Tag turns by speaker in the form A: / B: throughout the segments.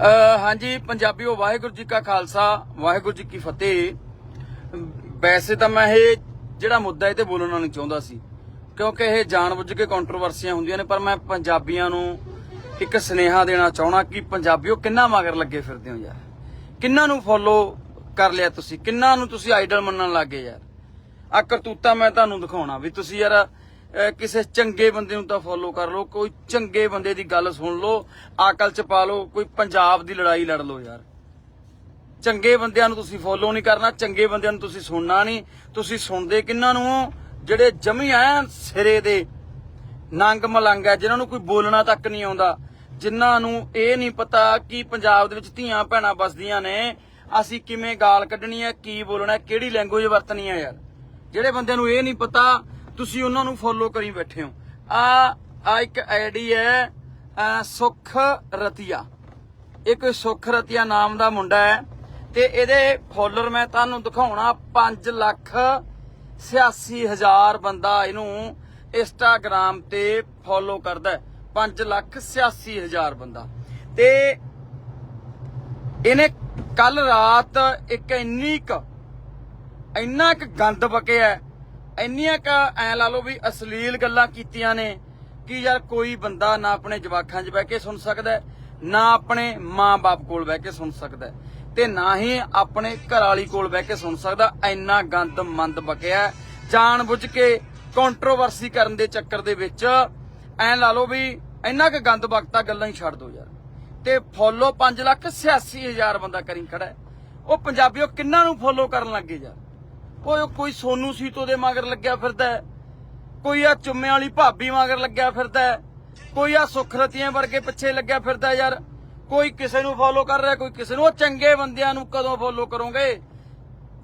A: ਹਾਂਜੀ ਪੰਜਾਬੀਓ ਵਾਹਿਗੁਰੂ ਜੀ ਕਾ ਖਾਲਸਾ, ਵਾਹਿਗੁਰੂ ਜੀ ਕੀ ਫਤਿਹ। ਵੈਸੇ ਤਾਂ ਮੈਂ ਇਹ ਜਿਹੜਾ ਮੁੱਦਾ ਇਹ ਤੇ ਬੋਲਣਾ ਨਹੀਂ ਚਾਹੁੰਦਾ ਸੀ, ਕਿਉਂਕਿ ਇਹ ਜਾਣਬੁੱਝ ਕੇ ਕੰਟਰੋਵਰਸੀਆਂ ਹੁੰਦੀਆਂ ਨੇ, ਪਰ ਮੈਂ ਪੰਜਾਬੀਆਂ ਨੂੰ ਇੱਕ ਸਨੇਹਾ ਦੇਣਾ ਚਾਹਣਾ ਕਿ ਪੰਜਾਬੀਓ ਕਿੰਨਾ ਮਗਰ ਲੱਗੇ ਫਿਰਦੇ ਹੋ ਯਾਰ? ਕਿੰਨਾ ਨੂੰ ਫੋਲੋ ਕਰ ਲਿਆ ਤੁਸੀਂ? ਕਿੰਨਾ ਨੂੰ ਤੁਸੀਂ ਆਈਡਲ ਮੰਨਣ ਲੱਗੇ ਯਾਰ? ਆ ਕਰਤੂਤਾ ਮੈਂ ਤੁਹਾਨੂੰ ਦਿਖਾਉਣਾ ਵੀ ਤੁਸੀਂ ਯਾਰ ਕਿਸੇ ਚੰਗੇ ਬੰਦੇ ਨੂੰ ਤਾਂ ਫੋਲੋ ਕਰ ਲਓ, ਕੋਈ ਚੰਗੇ ਬੰਦੇ ਦੀ ਗੱਲ ਸੁਣ ਲਓ, ਆਕਲ ਚ ਪਾ ਲਓ, ਕੋਈ ਪੰਜਾਬ ਦੀ ਲੜਾਈ ਲੜ ਲਓ ਯਾਰ। ਚੰਗੇ ਬੰਦਿਆਂ ਨੂੰ ਤੁਸੀਂ ਫੋਲੋ ਨਹੀਂ ਕਰਨਾ, ਚੰਗੇ ਬੰਦਿਆਂ ਨੂੰ ਤੁਸੀਂ ਸੁਣਨਾ ਨਹੀਂ। ਤੁਸੀਂ ਸੁਣਦੇ ਕਿੰਨਾਂ ਨੂੰ? ਜਿਹੜੇ ਜਮੀ ਐ ਸਿਰੇ ਦੇ ਨੰਗ ਮਲੰਗ ਹੈ ਜਿਨ੍ਹਾਂ ਨੂੰ ਕੋਈ ਬੋਲਣਾ ਤੱਕ ਨਹੀਂ ਆਉਂਦਾ, ਜਿਨ੍ਹਾਂ ਨੂੰ ਇਹ ਨਹੀਂ ਪਤਾ ਕਿ ਪੰਜਾਬ ਦੇ ਵਿੱਚ ਧੀਆਂ ਭੈਣਾਂ ਬਸਦੀਆਂ ਨੇ। ਅਸੀਂ ਕਿਵੇਂ ਗਾਲ ਕੱਢਣੀ ਹੈ, ਕੀ ਬੋਲਣਾ ਕਿਹੜੀ ਲੈਂਗੁਏਜ ਵਰਤਣੀ ਹੈ ਯਾਰ। ਜਿਹੜੇ ਬੰਦਿਆਂ ਨੂੰ ਇਹ ਨਹੀਂ ਪਤਾ ਤੁਸੀਂ ਉਹਨਾਂ ਨੂੰ ਫੋਲੋ ਕਰੀ ਬੈਠੇ ਹੋ। ਆ ਆ ਇੱਕ ਆਈਡੀ ਹੈ ਅਹ, ਸੁਖ ਰਤੀਆ। ਇੱਕ ਸੁਖ ਰਤੀਆ ਨਾਮ ਦਾ ਮੁੰਡਾ ਹੈ ਤੇ ਇਹਦੇ ਫੋਲੋਅਰ ਮੈਂ ਤੁਹਾਨੂੰ ਦਿਖਾਉਣਾ 5 ਲੱਖ 86 ਹਜ਼ਾਰ ਬੰਦਾ ਇਹਨੂੰ ਇੰਸਟਾਗ੍ਰam ਤੇ ਫੋਲੋ ਕਰਦਾ ਹੈ। 5 ਲੱਖ 86 ਹਜ਼ਾਰ ਬੰਦਾ। ਤੇ ਇਹਨੇ ਕੱਲ ਰਾਤ ਇੱਕ ਇੰਨੀ ਕ ਇੰਨਾ ਕ ਗੰਦ ਬਕਿਆ ਇੰਨੀਆਂ ਕ ਐ ਲਾ ਲਓ ਵੀ ਅਸ਼ਲੀਲ ਗੱਲਾਂ ਕੀਤੀਆਂ ਨੇ ਕਿ ਯਾਰ ਕੋਈ ਬੰਦਾ ਨਾ ਆਪਣੇ ਜਵਾਕਾਂ 'ਚ ਬਹਿ ਕੇ ਸੁਣ ਸਕਦਾ ਨਾ ਆਪਣੇ ਮਾਂ-ਬਾਪ ਕੋਲ ਬਹਿ ਕੇ ਸੁਣ ਸਕਦਾ ਤੇ ਨਾ ਹੀ ਆਪਣੇ ਘਰ ਵਾਲੀ ਕੋਲ ਬਹਿ ਕੇ ਸੁਣ ਸਕਦਾ। ਇੰਨਾ ਗੰਦ ਮੰਦ ਬਕਿਆ ਜਾਣ ਬੁੱਝ ਕੇ ਕੰਟਰੋਵਰਸੀ ਕਰਨ ਦੇ ਚੱਕਰ ਦੇ ਵਿੱਚ ਐ ਲਾ ਲਓ ਵੀ ਇੰਨਾ ਕ ਗੰਦ ਬਕਤਾ ਗੱਲਾਂ ਹੀ ਛੱਡ ਦੋ ਯਾਰ। ਤੇ ਫੋਲੋ 5 ਲੱਖ 86 ਹਜ਼ਾਰ ਬੰਦਾ ਕਰੀ ਖੜਾ ਹੈ। ਉਹ ਪੰਜਾਬੀਓ ਕਿੰਨਾਂ ਨੂੰ ਫੋਲੋ ਕਰਨ ਲੱਗੇ ਯਾਰ? ਕੋਈ ਕੋਈ ਸੋਨੂ ਸੀਤੋ ਦੇ ਮਗਰ ਲੱਗਿਆ ਫਿਰਦਾ ਕੋਈ ਆ ਚੁੰਮੇ ਵਾਲੀ ਭਾਬੀ ਮਗਰ ਲੱਗਿਆ ਫਿਰਦਾ ਕੋਈ ਆ ਸੁਖਰਤੀਆਂ ਵਰਗੇ ਪਿੱਛੇ ਲੱਗਿਆ ਫਿਰਦਾ ਯਾਰ। ਕੋਈ ਕਿਸੇ ਨੂੰ ਫੋਲੋ ਕਰ ਰਿਹਾ, ਕੋਈ ਕਿਸੇ ਨੂੰ। ਉਹ ਚੰਗੇ ਬੰਦਿਆਂ ਨੂੰ ਕਦੋਂ ਫੋਲੋ ਕਰੋਗੇ?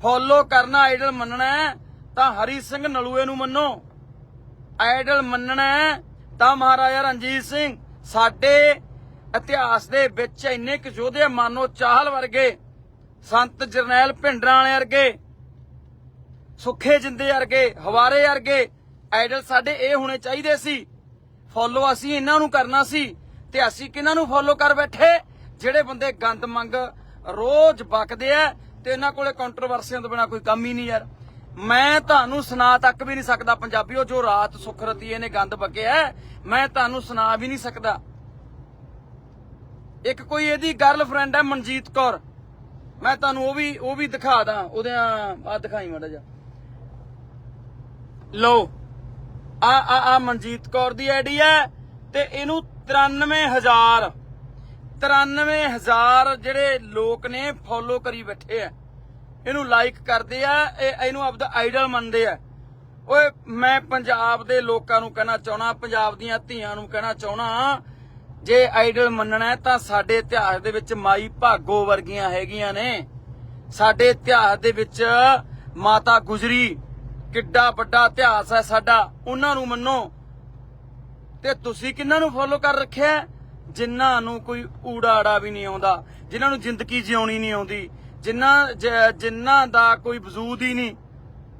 A: ਫੋਲੋ ਕਰਨਾ ਆਈਡਲ ਮੰਨਣਾ ਤਾਂ ਹਰੀ ਸਿੰਘ ਨਲੂਏ ਨੂੰ ਮੰਨੋ। ਆਈਡਲ ਮੰਨਣਾ ਤਾਂ ਮਹਾਰਾਜਾ ਰਣਜੀਤ ਸਿੰਘ, ਸਾਡੇ ਇਤਿਹਾਸ ਦੇ ਵਿੱਚ ਇੰਨੇ ਕੁ ਯੋਧੇ ਮਾਨੋ ਚਾਹਲ ਵਰਗੇ, ਸੰਤ ਜਰਨੈਲ ਭਿੰਡਰਾਂ ਵਾਲੇ ਵਰਗੇ। ਸੁੱਖੇ ਜਿੰਦੇ ਵਰਗੇ, ਹਵਾਰੇ ਵਰਗੇ ਆਈਡਲ ਸਾਡੇ ਇਹ ਹੋਣੇ ਚਾਹੀਦੇ ਸੀ। ਫੋਲੋ ਅਸੀਂ ਇਹਨਾਂ ਨੂੰ ਕਰਨਾ ਸੀ ਤੇ ਅਸੀਂ ਕਿਹਨਾਂ ਨੂੰ ਫੋਲੋ ਕਰ ਬੈਠੇ? ਜਿਹੜੇ ਬੰਦੇ ਗੰਦ ਮੰਗ ਰੋਜ਼ ਬਕਦੇ ਆ ਤੇ ਇਹਨਾਂ ਕੋਲੇ ਕੰਟਰੋਵਰਸੀਆਂ ਤੋਂ ਬਿਨਾ ਕੋਈ ਕੰਮ ਹੀ ਨਹੀਂ ਯਾਰ। ਮੈਂ ਤੁਹਾਨੂੰ ਸੁਣਾ ਤੱਕ ਵੀ ਨਹੀਂ ਸਕਦਾ ਪੰਜਾਬੀਓ, ਜੋ ਰਾਤ ਸੁਖ ਰਤੀਏ ਨੇ ਗੰਦ ਬਕਿਆ ਮੈਂ ਤੁਹਾਨੂੰ ਸੁਣਾ ਵੀ ਨਹੀਂ ਸਕਦਾ। ਇੱਕ ਕੋਈ ਇਹਦੀ ਗਰਲਫ੍ਰੈਂਡ ਹੈ, ਮਨਜੀਤ ਕੌਰ। ਮੈਂ ਤੁਹਾਨੂੰ ਉਹ ਵੀ ਉਹ ਵੀ ਦਿਖਾ ਦਾਂ, ਉਹਦੇ ਆ ਦਿਖਾਈ ਮਾੜਾ ਜਾ ਲਓ, ਆ ਆ ਆ ਮਨਜੀਤ ਕੌਰ ਦੀ ਆਈਡੀ ਹੈ ਤੇ ਇਹਨੂੰ 93000 93000 ਜਿਹੜੇ ਲੋਕ ਨੇ ਫੋਲੋ ਕਰੀ ਬੈਠੇ ਆ। ਇਹਨੂੰ ਲਾਈਕ ਕਰਦੇ ਆ, ਇਹ ਇਹਨੂੰ ਆਪਦਾ ਆਈਡਲ ਮੰਨਦੇ ਆ। ਓਏ, ਮੈਂ ਪੰਜਾਬ ਦੇ ਲੋਕਾਂ ਨੂੰ ਕਹਿਣਾ ਚਾਹਣਾ ਪੰਜਾਬ ਦੀਆਂ ਧੀਆਂ ਨੂੰ ਕਹਿਣਾ ਚਾਹਣਾ ਜੇ ਆਈਡਲ ਮੰਨਣਾ ਤਾਂ ਸਾਡੇ ਇਤਿਹਾਸ ਦੇ ਵਿੱਚ ਮਾਈ ਭਾਗੋ ਵਰਗੀਆਂ ਹੈਗੀਆਂ ਨੇ। ਸਾਡੇ ਇਤਿਹਾਸ ਦੇ ਵਿੱਚ ਮਾਤਾ ਗੁਜਰੀ ਕਿੱਡਾ ਵੱਡਾ ਇਤਿਹਾਸ ਹੈ ਸਾਡਾ ਉਹਨਾਂ ਨੂੰ ਮੰਨੋ। ਤੇ ਤੁਸੀਂ ਕਿੰਨਾਂ ਨੂੰ ਫੋਲੋ ਕਰ ਰੱਖਿਆ ਹੈ? ਜਿਨ੍ਹਾਂ ਨੂੰ ਕੋਈ ਊੜਾੜਾ ਵੀ ਨਹੀਂ ਆਉਂਦਾ ਜਿਨ੍ਹਾਂ ਨੂੰ ਜ਼ਿੰਦਗੀ ਜਿਉਣੀ ਨਹੀਂ ਆਉਂਦੀ ਜਿਨ੍ਹਾਂ ਜ- ਜਿਨ੍ਹਾਂ ਦਾ ਕੋਈ ਵਜੂਦ ਹੀ ਨਹੀਂ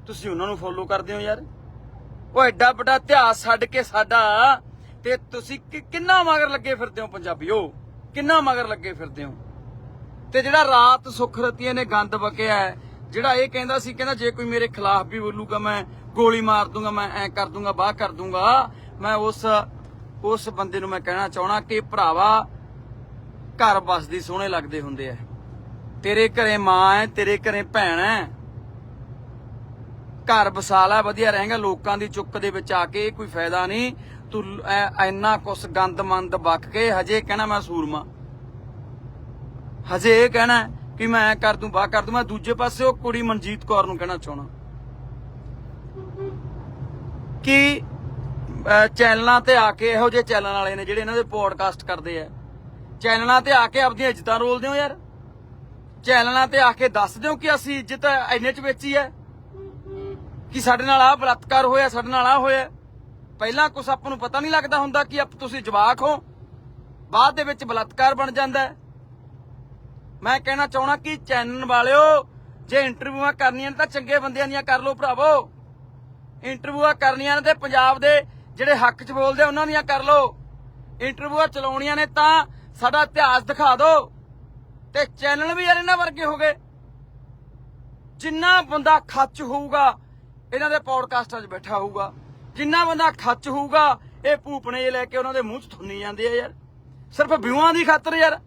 A: ਤੁਸੀਂ ਉਹਨਾਂ ਨੂੰ ਫੋਲੋ ਕਰਦੇ ਹੋ ਯਾਰ। ਉਹ ਐਡਾ ਵੱਡਾ ਇਤਿਹਾਸ ਛੱਡ ਕੇ ਸਾਡਾ ਤੇ ਤੁਸੀਂ ਕਿੰਨਾ ਮਗਰ ਲੱਗੇ ਫਿਰਦੇ ਹੋ ਪੰਜਾਬੀਓ? ਕਿੰਨਾ ਮਗਰ ਲੱਗੇ ਫਿਰਦੇ ਹੋ? ਤੇ ਜਿਹੜਾ ਰਾਤ ਸੁਖਰਤੀਏ ਨੇ ਗੰਦ ਬਕਿਆ ਹੈ, ਜਿਹੜਾ ਇਹ ਕਹਿੰਦਾ ਸੀ, ਕਹਿੰਦਾ ਜੇ ਕੋਈ ਮੇਰੇ ਖਿਲਾਫ ਵੀ ਬੋਲੂਗਾ, ਮੈਂ ਗੋਲੀ ਮਾਰ ਦੂੰਗਾ, ਮੈਂ ਐ ਕਰ ਦੂੰਗਾ, ਬਾਹ ਕਰ ਦੂੰਗਾ, ਮੈਂ ਉਸ ਉਸ ਬੰਦੇ ਨੂੰ ਮੈਂ ਕਹਿਣਾ ਚਾਹਣਾ ਕਿ ਭਰਾਵਾ, ਘਰ ਬਸਦੀ ਸੋਹਣੇ ਲੱਗਦੇ ਹੁੰਦੇ ਆ। ਤੇਰੇ ਘਰੇ ਮਾਂ ਹੈ ਤੇਰੇ ਘਰੇ ਭੈਣ ਹੈ ਘਰ ਬਸਾ ਲੈ ਵਧੀਆ ਰਹੇਗਾ, ਲੋਕਾਂ ਦੀ ਚੁੱਕ ਦੇ ਵਿੱਚ ਆ ਕੇ ਕੋਈ ਫਾਇਦਾ ਨਹੀਂ। ਤੂੰ ਐ- ਇੰਨਾ ਕੁਛ ਗੰਦ ਮੰਦ ਬਕ ਕੇ ਹਜੇ ਕਹਿਣਾ ਮੈਂ ਸੂਰਮਾ। ਹਜੇ ਇਹ ਕਹਿਣਾ ਕਿ ਮੈਂ ਐਂ ਕਰ ਦੂੰ ਬਾਹ ਕਰ ਦੂੰ, ਮੈਂ ਦੂਜੇ ਪਾਸੇ ਉਹ ਕੁੜੀ ਮਨਜੀਤ ਕੌਰ ਨੂੰ ਕਹਿਣਾ ਚਾਹਣਾ ਕਿ ਚੈਨਲਾਂ ਤੇ ਆ ਕੇ ਇਹੋ ਜਿਹੇ ਚੈਨਲ ਵਾਲੇ ਨੇ ਜਿਹੜੇ ਇਹਨਾਂ ਦੇ ਪੋਡਕਾਸਟ ਕਰਦੇ ਆ। ਚੈਨਲਾਂ ਤੇ ਆ ਕੇ ਆਪਣੀਆਂ ਇੱਜ਼ਤਾਂ ਰੋਲਦੇ ਹੋ ਯਾਰ? ਚੈਨਲਾਂ ਤੇ ਆ ਕੇ ਦੱਸ ਦਿਓ ਕਿ ਅਸੀਂ ਇੱਜ਼ਤ ਇੰਨੇ ਚ ਵੇਚੀ ਹੈ? ਕਿ ਸਾਡੇ ਨਾਲ ਆ ਬਲਾਤਕਾਰ ਹੋਇਆ, ਸਾਡੇ ਨਾਲ ਆ ਹੋਇਆ? ਪਹਿਲਾਂ ਕੁਛ ਆਪਾਂ ਨੂੰ ਪਤਾ ਨਹੀਂ ਲੱਗਦਾ ਹੁੰਦਾ ਕਿ ਆਪ ਤੁਸੀਂ ਜਵਾਕ ਹੋ। ਬਾਅਦ ਦੇ ਵਿੱਚ ਬਲਾਤਕਾਰ ਬਣ ਜਾਂਦਾ ਹੈ। ਮੈਂ ਕਹਿਣਾ ਚਾਹਣਾ ਕਿ ਚੈਨਲ ਵਾਲਿਓ, ਜੇ ਇੰਟਰਵਿਊਆਂ ਕਰਨੀਆਂ ਨੇ ਤਾਂ ਚੰਗੇ ਬੰਦਿਆਂ ਦੀਆਂ ਕਰ ਲਓ ਭਰਾਵੋ। ਇੰਟਰਵਿਊਆਂ ਕਰਨੀਆਂ ਨੇ ਤੇ ਪੰਜਾਬ ਦੇ ਜਿਹੜੇ ਹੱਕ 'ਚ ਬੋਲਦੇ ਉਹਨਾਂ ਦੀਆਂ ਕਰ ਲਓ। ਇੰਟਰਵਿਊਆਂ ਚਲਾਉਣੀਆਂ ਨੇ ਤਾਂ ਸਾਡਾ ਇਤਿਹਾਸ ਦਿਖਾ ਦਿਓ ਤੇ ਚੈਨਲ ਵੀ ਯਾਰ ਇਹਨਾਂ ਵਰਗੇ ਹੋ ਗਏ। ਜਿੰਨਾ ਬੰਦਾ ਖੱਚ ਹੋਊਗਾ, ਇਹਨਾਂ ਦੇ ਪੌਡਕਾਸਟਾਂ 'ਚ ਬੈਠਾ ਹੋਊਗਾ। ਜਿੰਨਾ ਬੰਦਾ ਖੱਚ ਹੋਊਗਾ, ਇਹ ਭੂਪਣੇ ਜਿਹੇ ਲੈ ਕੇ ਉਹਨਾਂ ਦੇ ਮੂੰਹ 'ਚ ਥੁੰਨੀ ਜਾਂਦੇ ਆ ਯਾਰ। ਸਿਰਫ ਵਿਊਆਂ ਦੀ ਖਾਤਰ ਯਾਰ।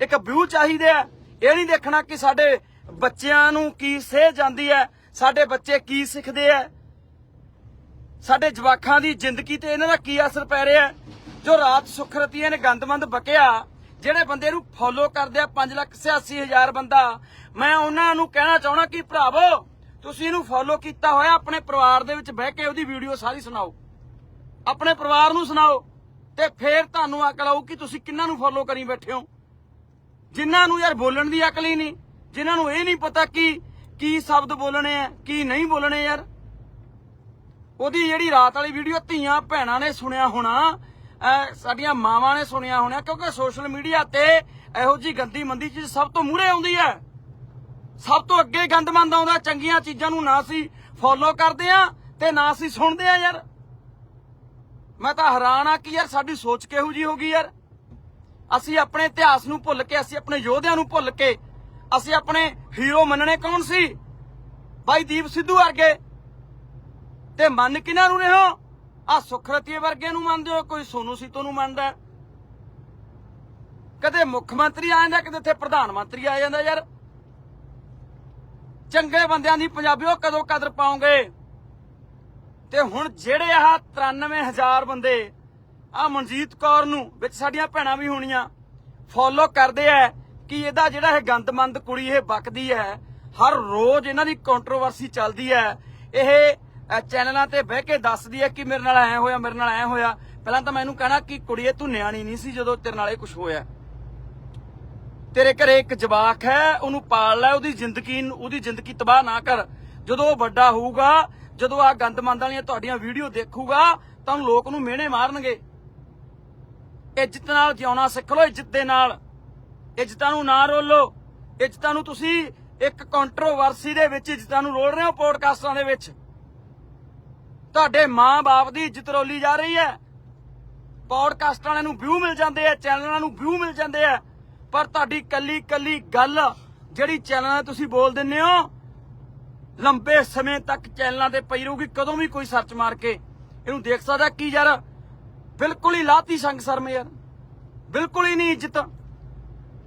A: ਇੱਕ ਵਿਊ ਚਾਹੀਦੇ ਹੈ ਇਹ ਨਹੀਂ ਦੇਖਣਾ ਕਿ ਸਾਡੇ ਬੱਚਿਆਂ ਨੂੰ ਕੀ ਸੇਹ ਜਾਂਦੀ ਹੈ, ਸਾਡੇ ਬੱਚੇ ਕੀ ਸਿੱਖਦੇ ਆ। ਸਾਡੇ ਜਵਾਕਾਂ ਦੀ ਜ਼ਿੰਦਗੀ ਤੇ ਇਹਨਾਂ ਦਾ ਕੀ ਅਸਰ ਪੈ ਰਿਹਾ ਜੋ ਰਾਤ ਸੁਖਰਤੀਆਂ ਨੇ ਗੰਦਮੰਦ ਬਕਿਆ, ਜਿਹੜੇ ਬੰਦੇ ਨੂੰ ਫੋਲੋ ਕਰਦੇ ਆ 5 ਲੱਖ 86 ਹਜ਼ਾਰ ਬੰਦਾ, ਮੈਂ ਉਹਨਾਂ ਨੂੰ ਕਹਿਣਾ ਚਾਹਣਾ ਕਿ ਭਰਾਵੋ, ਤੁਸੀਂ ਇਹਨੂੰ ਫੋਲੋ ਕੀਤਾ ਹੋਇਆ, ਆਪਣੇ ਪਰਿਵਾਰ ਦੇ ਵਿੱਚ ਬਹਿ ਕੇ ਉਹਦੀ ਵੀਡੀਓ ਸਾਰੀ ਸੁਣਾਓ। ਆਪਣੇ ਪਰਿਵਾਰ ਨੂੰ ਸੁਣਾਓ ਤੇ ਫੇਰ ਤੁਹਾਨੂੰ ਅਕਲ ਆਊ ਕਿ ਤੁਸੀਂ ਕਿੰਨਾਂ ਨੂੰ ਫੋਲੋ ਕਰੀ ਬੈਠੇ ਹੋ। ਜਿਨ੍ਹਾਂ ਨੂੰ ਯਾਰ ਬੋਲਣ ਦੀ ਅਕਲ ਹੀ ਨਹੀਂ, ਜਿਨ੍ਹਾਂ ਨੂੰ ਇਹ ਨਹੀਂ ਪਤਾ ਕਿ, ਕੀ ਸ਼ਬਦ ਬੋਲਣੇ ਆ, ਕੀ ਨਹੀਂ ਬੋਲਣੇ ਯਾਰ। ਉਹਦੀ ਜਿਹੜੀ ਰਾਤ ਵਾਲੀ ਵੀਡੀਓ ਧੀਆਂ ਭੈਣਾਂ ਨੇ ਸੁਣਿਆ ਹੋਣਾ ਸਾਡੀਆਂ ਮਾਵਾਂ ਨੇ ਸੁਣਿਆ ਹੋਣਾ, ਕਿਉਂਕਿ ਸੋਸ਼ਲ ਮੀਡੀਆ ਤੇ ਇਹੋ ਜੀ ਗੰਦੀ ਮੰਦੀ ਚੀਜ਼ ਸਭ ਤੋਂ ਮੂਹਰੇ ਆਉਂਦੀ ਹੈ। ਸਭ ਤੋਂ ਅੱਗੇ ਗੰਦਮੰਦ ਆਉਂਦਾ, ਚੰਗੀਆਂ ਚੀਜ਼ਾਂ ਨੂੰ ਨਾ ਸੀ ਫੋਲੋ ਕਰਦੇ ਆ ਤੇ ਨਾ ਸੀ ਸੁਣਦੇ ਆ ਯਾਰ। ਮੈਂ ਤਾਂ ਹੈਰਾਨ ਆ ਕਿ ਯਾਰ ਸਾਡੀ ਸੋਚ ਕਿਹੋ ਜੀ ਹੋ ਗਈ ਯਾਰ। ਅਸੀਂ ਆਪਣੇ ਇਤਿਹਾਸ ਨੂੰ ਭੁੱਲ ਕੇ, ਅਸੀਂ ਆਪਣੇ ਯੋਧਿਆਂ ਨੂੰ ਭੁੱਲ ਕੇ, ਅਸੀਂ ਆਪਣੇ ਹੀਰੋ ਮੰਨਣੇ ਕੌਣ ਸੀ? ਬਾਈ ਦੀਪ ਸਿੱਧੂ ਵਰਗੇ। ਤੇ ਮੰਨ ਕਿਹਨਾਂ ਨੂੰ ਨੇ ਹੋ? ਆ ਸੁਖਰਤੀਏ ਵਰਗੇ ਨੂੰ ਮੰਨਦੇ ਹੋ, ਕੋਈ ਸੋਨੂ ਸੀਤੋ ਨੂੰ ਮੰਨਦਾ ਕਦੇ ਮੁੱਖ ਮੰਤਰੀ ਆ ਜਾਂਦਾ, ਕਦੇ ਇੱਥੇ ਪ੍ਰਧਾਨ ਮੰਤਰੀ ਆ ਜਾਂਦਾ ਯਾਰ। ਚੰਗੇ ਬੰਦਿਆਂ ਦੀ ਪੰਜਾਬੀਓ ਕਦੋਂ ਕਦਰ ਪਾਉਂਗੇ ਤੇ ਹੁਣ ਜਿਹੜੇ ਆਹ 93000 ਬੰਦੇ ਆ ਮਨਜੀਤ ਕੌਰ ਨੂੰ ਵਿੱਚ ਸਾਡੀਆਂ ਭੈਣਾਂ ਵੀ ਹੋਣੀਆਂ। ਫੋਲੋ ਕਰਦੇ ਆ ਕਿ ਇਹਦਾ ਜਿਹੜਾ ਇਹ ਗੰਦਮੰਦ ਕੁੜੀ ਇਹ ਬਕਦੀ ਹੈ ਹਰ ਰੋਜ਼ ਇਹਨਾਂ ਦੀ ਕੰਟਰੋਵਰਸੀ ਚੱਲਦੀ ਹੈ ਇਹ ਚੈਨਲਾਂ ਤੇ ਬਹਿ ਕੇ ਦੱਸਦੀ ਹੈ ਕਿ ਮੇਰੇ ਨਾਲ ਐ ਹੋਇਆ, ਮੇਰੇ ਨਾਲ ਐ ਹੋਇਆ। ਪਹਿਲਾਂ ਤਾਂ ਮੈਨੂੰ ਕਹਿਣਾ ਕਿ ਕੁੜੀਏ ਤੂੰ ਨਿਆਣੀ ਨਹੀਂ ਸੀ ਜਦੋਂ ਤੇਰੇ ਨਾਲ ਇਹ ਕੁਝ ਹੋਇਆ। ਤੇਰੇ ਘਰੇ ਇੱਕ ਜਵਾਕ ਹੈ, ਉਹਨੂੰ ਪਾਲ ਲੈ, ਉਹਦੀ ਜ਼ਿੰਦਗੀ ਨੂੰ- ਉਹਦੀ ਜ਼ਿੰਦਗੀ ਤਬਾਹ ਨਾ ਕਰ। ਜਦੋਂ ਉਹ ਵੱਡਾ ਹੋਊਗਾ, ਜਦੋਂ ਆ ਗੰਦਮੰਦ ਵਾਲੀਆਂ ਤੁਹਾਡੀਆਂ ਵੀਡੀਓ ਦੇਖੂਗਾ, ਤਾਂ ਉਹਨੂੰ ਲੋਕ ਨੂੰ ਮਿਹਣੇ ਮਾਰਨਗੇ। ਇੱਜ਼ਤ ਨਾਲ ਜਿਉਣਾ ਸਿੱਖ ਲਓ, ਇੱਜ਼ਤ ਦੇ ਨਾਲ। ਇੱਜ਼ਤਾਂ ਨੂੰ ਨਾ ਰੋਲੋ। ਇੱਜ਼ਤਾਂ ਨੂੰ ਤੁਸੀਂ ਇੱਕ ਕੰਟਰੋਵਰਸੀ ਦੇ ਵਿੱਚ ਇੱਜ਼ਤਾਂ ਨੂੰ ਰੋਲ ਰਹੇ ਹੋ ਪੋਡਕਾਸਟਾਂ ਦੇ ਵਿੱਚ। ਤੁਹਾਡੇ ਮਾਂ-ਬਾਪ ਦੀ ਇੱਜ਼ਤ ਰੋਲੀ ਜਾ ਰਹੀ ਹੈ। ਪੌਡਕਾਸਟ ਵਾਲਿਆਂ ਨੂੰ ਵਿਊ ਮਿਲ ਜਾਂਦੇ ਆ ਚੈਨਲਾਂ ਨੂੰ ਵਿਊ ਮਿਲ ਜਾਂਦੇ ਆ। ਪਰ ਤੁਹਾਡੀ ਕੱਲੀ ਕੱਲੀ ਗੱਲ, ਜਿਹੜੀ ਚੈਨਲਾਂ ਤੇ ਤੁਸੀਂ ਬੋਲ ਦਿੰਦੇ ਹੋ, ਲੰਬੇ ਸਮੇਂ ਤੱਕ ਚੈਨਲਾਂ ਤੇ ਪਈ ਰਹੂਗੀ, ਕਦੋਂ ਵੀ ਕੋਈ ਸਰਚ ਮਾਰ ਕੇ। ਇਹਨੂੰ ਦੇਖ ਸਕਦਾ ਕੀ ਯਾਰ ਬਿਲਕੁਲ ਹੀ ਲਾਤੀ ਸੰਗ ਸ਼ਰਮ ਯਾਰ। ਬਿਲਕੁਲ ਹੀ ਨਹੀਂ ਇੱਜ਼ਤ।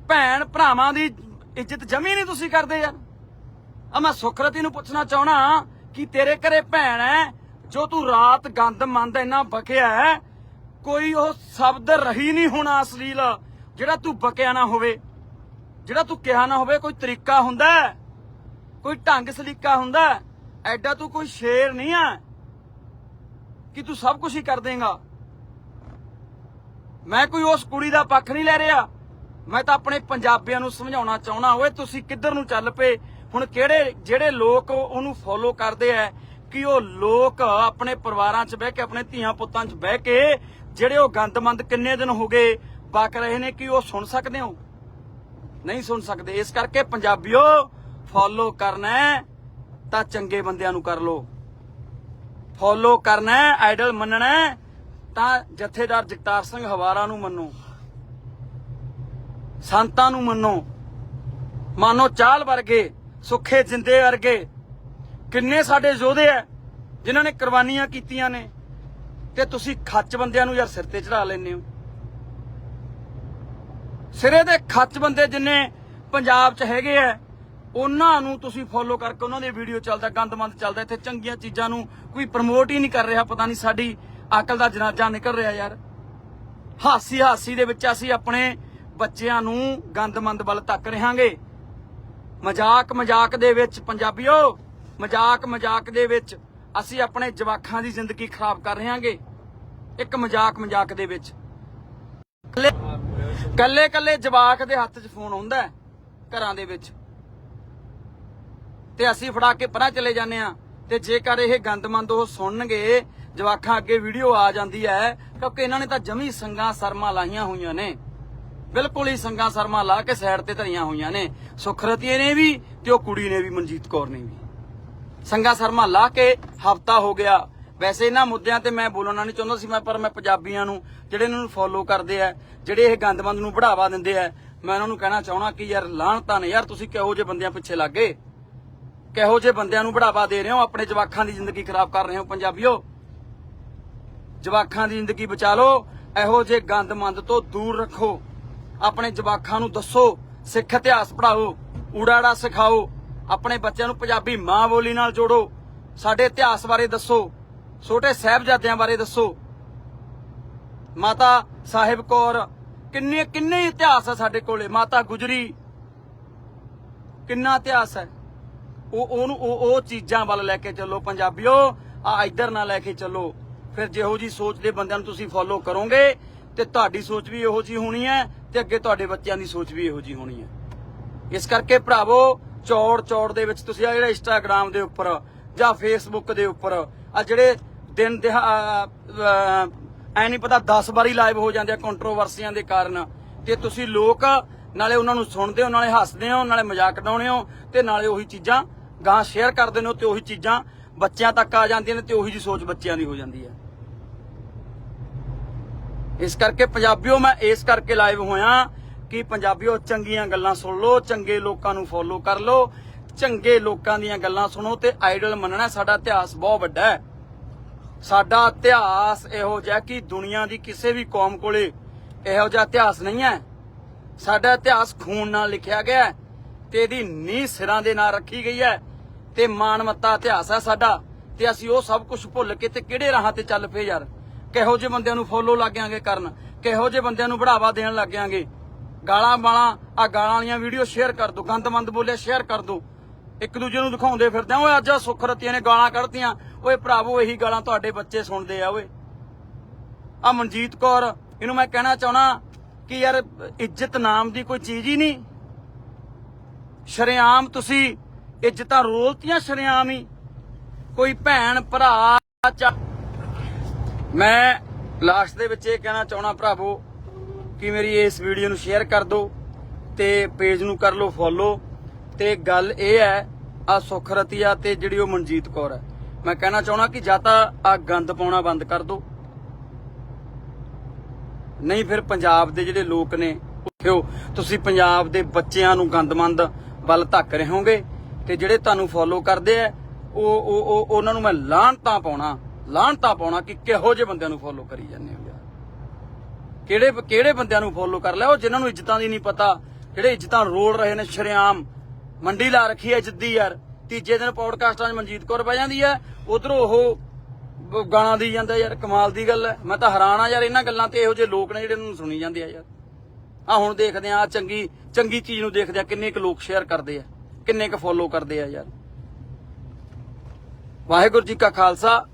A: ਭੈਣ ਭਰਾਵਾਂ ਦੀ ਇੱਜ਼ਤ ਜਮੀ ਨਹੀਂ ਤੁਸੀਂ ਕਰਦੇ ਯਾਰ। ਆ ਮੈਂ ਸੁਖਰਤੀ ਨੂੰ ਪੁੱਛਣਾ ਚਾਹਣਾ ਕਿ ਤੇਰੇ ਘਰੇ ਭੈਣ ਹੈ, ਜੋ ਤੂੰ ਰਾਤ ਗੰਦ ਮੰਦ ਇੰਨਾ ਬਕਿਆ ਹੈ, ਕੋਈ ਉਹ ਸ਼ਬਦ ਰਹੀ ਨਹੀਂ ਹੋਣਾ ਅਸਲੀਲ, ਜਿਹੜਾ ਤੂੰ ਬਕਿਆ ਨਾ ਹੋਵੇ। ਜਿਹੜਾ ਤੂੰ ਕਿਹਾ ਨਾ ਹੋਵੇ ਕੋਈ ਤਰੀਕਾ ਹੁੰਦਾ ਕੋਈ ਢੰਗ ਸਲੀਕਾ ਹੁੰਦਾ ਹੈ। ਐਡਾ ਤੂੰ ਕੋਈ ਸ਼ੇਰ ਨਹੀਂ ਆ ਕਿ ਤੂੰ ਸਭ ਕੁਝ ਹੀ ਕਰ ਦੇਗਾ। ਮੈਂ ਕੋਈ ਉਸ ਕੁੜੀ ਦਾ ਪੱਖ ਨਹੀਂ ਲੈ ਰਿਹਾ। ਮੈਂ ਤਾਂ ਆਪਣੇ ਪੰਜਾਬੀਆਂ ਨੂੰ ਸਮਝਾਉਣਾ ਚਾਹਣਾ ਓਏ, ਤੁਸੀਂ ਕਿੱਧਰ ਨੂੰ ਚੱਲ ਪਏ? ਹੁਣ ਕਿਹੜੇ, ਜਿਹੜੇ ਲੋਕ ਉਹਨੂੰ ਫੋਲੋ ਕਰਦੇ ਐ, ਕਿ ਉਹ ਲੋਕ ਆਪਣੇ ਪਰਿਵਾਰਾਂ 'ਚ ਬਹਿ ਕੇ, ਆਪਣੇ ਧੀਆਂ ਪੁੱਤਾਂ 'ਚ ਬਹਿ ਕੇ, ਜਿਹੜੇ ਉਹ ਗੰਦਮੰਦ ਕਿੰਨੇ ਦਿਨ ਹੋ ਗਏ ਬਕ ਰਹੇ ਨੇ, ਕਿ ਉਹ ਸੁਣ ਸਕਦੇ ਹੋ? ਨਹੀਂ ਸੁਣ ਸਕਦੇ। ਇਸ ਕਰਕੇ ਪੰਜਾਬੀਓ ਫੋਲੋ ਕਰਨਾ ਤਾਂ ਚੰਗੇ ਬੰਦਿਆਂ ਨੂੰ ਕਰ ਲੋ ਫੋਲੋ ਕਰਨਾ ਆਈਡਲ ਮੰਨਣਾ ਤਾਂ ਜਥੇਦਾਰ ਜਗਤਾਰ ਸਿੰਘ ਹਵਾਰਾ ਨੂੰ ਮੰਨੋ। ਸੰਤਾਂ ਨੂੰ ਮੰਨੋ। ਮਾਨੋ ਚਾਲ ਵਰਗੇ, ਸੁੱਖੇ ਜਿੰਦੇ ਵਰਗੇ। ਕਿੰਨੇ ਸਾਡੇ ਯੋਧੇ ਐ, ਜਿਨ੍ਹਾਂ ਨੇ ਕੁਰਬਾਨੀਆਂ ਕੀਤੀਆਂ ਨੇ। ਤੇ ਤੁਸੀਂ ਖੱਚ ਬੰਦਿਆਂ ਨੂੰ ਯਾਰ ਸਿਰ ਤੇ ਚੜਾ ਲੈਂਦੇ ਹੋ। ਸਿਰੇ ਦੇ ਖੱਚ ਬੰਦੇ ਜਿੰਨੇ ਪੰਜਾਬ 'ਚ ਹੈਗੇ ਐ, ਉਹਨਾਂ ਨੂੰ ਤੁਸੀਂ ਫੋਲੋ ਕਰਕੇ ਉਹਨਾਂ ਦੀ ਵੀਡੀਓ ਚੱਲਦਾ, ਗੰਦਮੰਦ ਚੱਲਦਾ, ਇੱਥੇ ਚੰਗੀਆਂ ਚੀਜ਼ਾਂ ਨੂੰ ਕੋਈ ਪ੍ਰਮੋਟ ਹੀ ਨਹੀਂ ਕਰ ਰਿਹਾ, ਪਤਾ ਨਹੀਂ ਸਾਡੀ ਅਕਲ ਦਾ ਜਨਾਜ਼ਾ ਨਿਕਲ ਰਿਹਾ ਯਾਰ। ਹਾਸੀ ਹਾਸੀ ਦੇ ਵਿੱਚ ਅਸੀਂ ਆਪਣੇ ਬੱਚਿਆਂ ਨੂੰ ਗੰਦਮੰਦ ਵੱਲ ਤੱਕ ਰਹਾਂਗੇ। ਮਜ਼ਾਕ ਮਜ਼ਾਕ ਦੇ ਵਿੱਚ ਪੰਜਾਬੀਓ ਮਜ਼ਾਕ ਮਜ਼ਾਕ ਦੇ ਵਿੱਚ ਅਸੀਂ ਆਪਣੇ ਜਵਾਕਾਂ ਦੀ ਜ਼ਿੰਦਗੀ ਖਰਾਬ ਕਰ ਰਹਾਂਗੇ। ਇੱਕ ਮਜ਼ਾਕ ਮਜ਼ਾਕ ਦੇ ਵਿੱਚ। ਕੱਲੇ ਕੱਲੇ ਜਵਾਕ ਦੇ ਹੱਥ 'ਚ ਫੋਨ ਹੁੰਦਾ ਹੈ, ਘਰਾਂ ਦੇ ਵਿੱਚ। ਤੇ ਅਸੀਂ ਫੜਾ ਕੇ ਪਰਾਂ ਚਲੇ ਜਾਂਦੇ ਆ ਤੇ ਜੇਕਰ ਇਹ ਗੰਦਮੰਦ ਉਹ ਸੁਣਨਗੇ ਜਵਾਖਾਂ ਅੱਗੇ ਵੀਡੀਓ ਆ ਜਾਂਦੀ ਹੈ, ਕਿਉਂਕਿ ਇਹਨਾਂ ਨੇ ਤਾਂ ਜਮੀ ਸੰਗਾ ਸਰਮਾ ਲਾਈਆਂ ਹੋਈਆਂ ਨੇ। ਬਿਲਕੁਲ ਹੀ ਸੰਗਾ ਸਰਮਾ ਲਾ ਕੇ ਸਾਈਡ ਤੇ ਧਰੀਆਂ ਹੋਈਆਂ ਨੇ। ਸੁਖਰਤੀਏ ਨੇ ਵੀ ਤੇ ਉਹ ਕੁੜੀ ਨੇ ਵੀ, ਮਨਜੀਤ ਕੌਰ ਨੇ ਵੀ। ਸੰਗਾ ਸਰਮਾ ਲਾ ਕੇ ਹਫਤਾ ਹੋ ਗਿਆ। ਵੈਸੇ ਇਹਨਾਂ ਮੁੱਦਿਆਂ ਤੇ ਮੈਂ ਬੋਲਣਾ ਨਹੀਂ ਚਾਹੁੰਦਾ ਸੀ ਮੈਂ, ਪਰ ਮੈਂ ਪੰਜਾਬੀਆਂ ਨੂੰ, ਜਿਹੜੇ ਇਹਨਾਂ ਨੂੰ ਫੋਲੋ ਕਰਦੇ ਆ, ਜਿਹੜੇ ਇਹ ਗੰਦਮੰਦ ਨੂੰ ਬੜਾਵਾ ਦਿੰਦੇ ਆ, ਮੈਂ ਉਹਨਾਂ ਨੂੰ ਕਹਿਣਾ ਚਾਹਣਾ ਕਿ ਯਾਰ ਲਾਹਣਤਾਂ ਨੇ, ਯਾਰ ਤੁਸੀਂ ਕਿਹੋ ਜਿਹੇ ਬੰਦਿਆਂ ਪਿੱਛੇ ਲੱਗੇ ਕਿਹੋ ਜਿਹੇ ਬੰਦਿਆਂ ਨੂੰ ਬੜਾਵਾ ਦੇ ਰਹੇ ਹੋ? ਆਪਣੇ ਜਵਾਕਾਂ ਦੀ ਜ਼ਿੰਦਗੀ ਖਰਾਬ ਕਰ ਰਹੇ ਹੋ, ਪੰਜਾਬੀਓ? ਜਵਾਖਾਂ ਦੀ ਜ਼ਿੰਦਗੀ ਬਚਾ ਲਓ, ਇਹੋ ਜਿਹੇ ਗੰਦਮੰਦ ਤੋਂ ਦੂਰ ਰੱਖੋ। ਆਪਣੇ ਜਵਾਖਾਂ ਨੂੰ ਦੱਸੋ, ਸਿੱਖ ਇਤਿਹਾਸ ਪੜਾਓ ਊੜਾੜਾ ਸਿਖਾਓ, ਆਪਣੇ ਬੱਚਿਆਂ ਨੂੰ ਪੰਜਾਬੀ ਮਾਂ ਬੋਲੀ ਨਾਲ ਜੋੜੋ। ਸਾਡੇ ਇਤਿਹਾਸ ਬਾਰੇ ਦੱਸੋ, ਛੋਟੇ ਸਾਹਿਬਜ਼ਾਦਿਆਂ ਬਾਰੇ ਦੱਸੋ। ਮਾਤਾ ਸਾਹਿਬ ਕੌਰ, ਕਿੰਨੇ ਕਿੰਨੇ ਇਤਿਹਾਸ ਹੈ ਸਾਡੇ ਕੋਲੇ? ਮਾਤਾ ਗੁਜਰੀ, ਕਿੰਨਾ ਇਤਿਹਾਸ ਹੈ? ਉਹ, ਉਹਨੂੰ, ਉਹ ਉਹ ਚੀਜ਼ਾਂ ਵੱਲ ਲੈ ਕੇ ਚੱਲੋ ਪੰਜਾਬੀਓ, ਆ ਇੱਧਰ ਨਾ ਲੈ ਕੇ ਚੱਲੋ। ਫਿਰ ਜਿਹੋ ਜੀ ਸੋਚ ਦੇ ਬੰਦਿਆਂ ਨੂੰ ਤੁਸੀਂ ਫੋਲੋ ਕਰੋਗੇ ਤੇ ਤੁਹਾਡੀ ਸੋਚ ਵੀ ਇਹੋ ਜੀ ਹੋਣੀ ਹੈ ਤੇ ਅੱਗੇ ਤੁਹਾਡੇ ਬੱਚਿਆਂ ਦੀ ਸੋਚ ਵੀ ਇਹੋ ਜੀ ਹੋਣੀ ਹੈ। ਇਸ ਕਰਕੇ ਭਰਾਵੋ, ਚੌੜ ਚੌੜ ਦੇ ਵਿੱਚ ਤੁਸੀਂ ਆ ਜਿਹੜਾ ਇੰਸਟਾਗ੍ਰam ਦੇ ਉੱਪਰ ਜਾਂ ਫੇਸਬੁੱਕ ਦੇ ਉੱਪਰ ਆ ਜਿਹੜੇ ਦਿਨ ਦਿਹਾ ਐ ਨਹੀਂ ਪਤਾ 10 ਵਾਰੀ ਲਾਈਵ ਹੋ ਜਾਂਦੇ ਆ ਕੰਟਰੋਵਰਸੀਆਂ ਦੇ ਕਾਰਨ ਤੇ ਤੁਸੀਂ ਲੋਕ ਨਾਲੇ ਉਹਨਾਂ ਨੂੰ ਸੁਣਦੇ ਹੋ, ਨਾਲੇ ਹੱਸਦੇ ਹੋ, ਨਾਲੇ ਮਜ਼ਾਕ ਉਡਾਉਂਦੇ ਹੋ ਤੇ ਨਾਲੇ ਉਹੀ ਚੀਜ਼ਾਂ ਗਾਂ ਸ਼ੇਅਰ ਕਰਦੇ ਨੇ ਤੇ ਉਹੀ ਚੀਜ਼ਾਂ ਬੱਚਿਆਂ ਤੱਕ ਆ ਜਾਂਦੀਆਂ ਨੇ ਤੇ ਉਹੀ ਜੀ ਸੋਚ ਬੱਚਿਆਂ ਦੀ ਹੋ ਜਾਂਦੀ ਹੈ। ਇਸ ਕਰਕੇ ਪੰਜਾਬੀਓ, ਮੈਂ ਇਸ ਕਰਕੇ ਲਾਈਵ ਹੋਇਆ ਕਿ ਪੰਜਾਬੀਓ, ਚੰਗੀਆਂ ਗੱਲਾਂ ਸੁਣ ਲਓ, ਚੰਗੇ ਲੋਕਾਂ ਨੂੰ ਫੋਲੋ ਕਰ ਲਓ, ਚੰਗੇ ਲੋਕਾਂ ਦੀਆਂ ਗੱਲਾਂ ਸੁਣੋ ਤੇ ਆਈਡਲ ਮੰਨਣਾ ਸਾਡਾ ਇਤਿਹਾਸ ਬਹੁਤ ਵੱਡਾ ਹੈ। ਸਾਡਾ ਇਤਿਹਾਸ ਇਹੋ ਜਿਹਾ ਕਿ ਦੁਨੀਆ ਦੀ ਕਿਸੇ ਵੀ ਕੌਮ ਕੋਲੇ ਇਹੋ ਜਿਹਾ ਇਤਿਹਾਸ ਨਹੀਂ ਹੈ। ਸਾਡਾ ਇਤਿਹਾਸ ਖੂਨ ਨਾਲ ਲਿਖਿਆ ਗਿਆ ਹੈ ਤੇ ਇਹਦੀ ਨੀਂਹ ਸਿਰਾਂ ਦੇ ਨਾਲ ਰੱਖੀ ਗਈ ਹੈ ਤੇ ਮਾਨਮੱਤਾ ਇਤਿਹਾਸ ਹੈ ਸਾਡਾ ਤੇ ਅਸੀਂ ਉਹ ਸਭ ਕੁਝ ਭੁੱਲ ਕੇ ਤੇ ਕਿਹੜੇ ਰਾਹਾਂ ਤੇ ਚੱਲ ਪਏ ਯਾਰ? ਕਿਹੋ ਜਿਹੇ ਬੰਦਿਆਂ ਨੂੰ ਫੋਲੋ ਲੱਗਿਆਂਗੇ ਕਰਨ, ਕਿਹੋ ਜਿਹੇ ਬੰਦਿਆਂ ਨੂੰ ਬੜਾਵਾ ਦੇਣ ਲੱਗਿਆਂਗੇ ਗਾਲਾਂ ਬਾਲਾਂ ਆ ਗਾਲਾਂ ਵਾਲੀਆਂ ਵੀਡੀਓ ਸ਼ੇਅਰ ਕਰ ਦੋ, ਗੰਦਮੰਦ ਬੋਲਿਆ ਸ਼ੇਅਰ ਕਰ ਦੋ। ਇੱਕ ਦੂਜੇ ਨੂੰ ਦਿਖਾਉਂਦੇ ਫਿਰਦੇ ਆ, ਓਏ ਅੱਜ ਆ ਸੁਖਰਤੀਆਂ ਨੇ ਗਾਲਾਂ ਕੱਢਤੀਆਂ। ਓਏ ਭਰਾਵੋ, ਇਹੀ ਗਾਲਾਂ ਤੁਹਾਡੇ ਬੱਚੇ ਸੁਣਦੇ ਆ, ਓਏ। ਆ ਮਨਜੀਤ ਕੌਰ, ਇਹਨੂੰ ਮੈਂ ਕਹਿਣਾ ਚਾਹਣਾ ਕਿ ਯਾਰ, ਇੱਜ਼ਤ ਨਾਮ ਦੀ ਕੋਈ ਚੀਜ਼ ਹੀ ਨਹੀਂ। ਸ਼ਰੇਆਮ ਤੁਸੀਂ ਇੱਜ਼ਤਾਂ ਰੋਲਤੀਆਂ, ਸ਼ਰੇਆਮ ਹੀ। ਕੋਈ ਭੈਣ, ਭਰਾ ਚਾ ਮੈਂ ਲਾਸਟ ਦੇ ਵਿੱਚ ਇਹ ਕਹਿਣਾ ਚਾਹਣਾ ਭਰਾਵੋ ਕਿ ਮੇਰੀ ਇਸ ਵੀਡੀਓ ਨੂੰ ਸ਼ੇਅਰ ਕਰ ਦਿਓ ਤੇ ਪੇਜ ਨੂੰ ਕਰ ਲਓ ਫੋਲੋ ਤੇ ਗੱਲ ਇਹ ਹੈ ਆ ਸੁਖਰਤੀਆ ਤੇ ਜਿਹੜੀ ਉਹ ਮਨਜੀਤ ਕੌਰ ਹੈ। ਮੈਂ ਕਹਿਣਾ ਚਾਹਣਾ ਕਿ ਜਾਂ ਤਾਂ ਆ ਗੰਦ ਪਾਉਣਾ ਬੰਦ ਕਰ ਦਿਓ। ਨਹੀਂ ਫਿਰ ਪੰਜਾਬ ਦੇ ਜਿਹੜੇ ਲੋਕ ਨੇ, ਉੱਠਿਓ, ਤੁਸੀਂ ਪੰਜਾਬ ਦੇ ਬੱਚਿਆਂ ਨੂੰ ਗੰਦਮੰਦ ਵੱਲ ਧੱਕ ਰਹੇ ਹੋਗੇ ਤੇ ਜਿਹੜੇ ਤੁਹਾਨੂੰ ਫੋਲੋ ਕਰਦੇ ਆ, ਉਹ ਉਹ ਉਹਨਾਂ ਨੂੰ ਮੈਂ ਲਾਹਣਤਾਂ ਪਾਉਣਾ। ਲਾਹਣਤਾਂ ਪਾਉਣਾ ਕਿ ਕਿਹੋ ਜਿਹੇ ਬੰਦਿਆਂ ਨੂੰ ਫੋਲੋ ਕਰੀ ਜਾਂਦੇ ਹੋ ਯਾਰ? ਕਿਹੜੇ ਕਿਹੜੇ ਬੰਦਿਆਂ ਨੂੰ ਫੋਲੋ ਕਰ ਲਿਆ? ਉਹ ਜਿਨ੍ਹਾਂ ਨੂੰ ਇੱਜ਼ਤਾਂ ਦੀ ਨਹੀਂ ਪਤਾ, ਜਿਹੜੇ ਇੱਜ਼ਤਾਂ ਰੋਲ ਰਹੇ ਨੇ, ਸ਼ਰੇਆਮ। ਮੰਡੀ ਲਾ ਰੱਖੀ ਹੈ ਜਿੱਦੀ ਯਾਰ। ਤੀਜੇ ਦਿਨ ਪੌਡਕਾਸਟਾਂ 'ਚ ਮਨਜੀਤ ਕੌਰ ਬਹਿ ਜਾਂਦੀ ਹੈ ਉਧਰੋਂ ਉਹ ਬ- ਦੀ ਜਾਂਦਾ ਯਾਰ, ਕਮਾਲ ਦੀ ਗੱਲ ਹੈ ਮੈਂ ਤਾਂ ਹੈਰਾਨ ਆ ਯਾਰ, ਇਹਨਾਂ ਗੱਲਾਂ ਤੇ ਇਹੋ ਜਿਹੇ ਲੋਕ ਨੇ ਜਿਹੜੇ ਇਹਨਾਂ ਨੂੰ ਸੁਣੀ ਜਾਂਦੇ ਆ ਯਾਰ। ਆ ਹੁਣ ਦੇਖਦੇ ਆ ਚੰਗੀ ਚੰਗੀ ਚੀਜ਼ ਨੂੰ ਦੇਖਦੇ ਆ, ਕਿੰਨੇ ਕੁ ਲੋਕ ਸ਼ੇਅਰ ਕਰਦੇ ਆ, ਕਿੰਨੇ ਕੁ ਫੋਲੋ ਕਰਦੇ ਆ ਯਾਰ। ਵਾਹਿਗੁਰੂ ਜੀ ਕਾ ਖਾਲਸਾ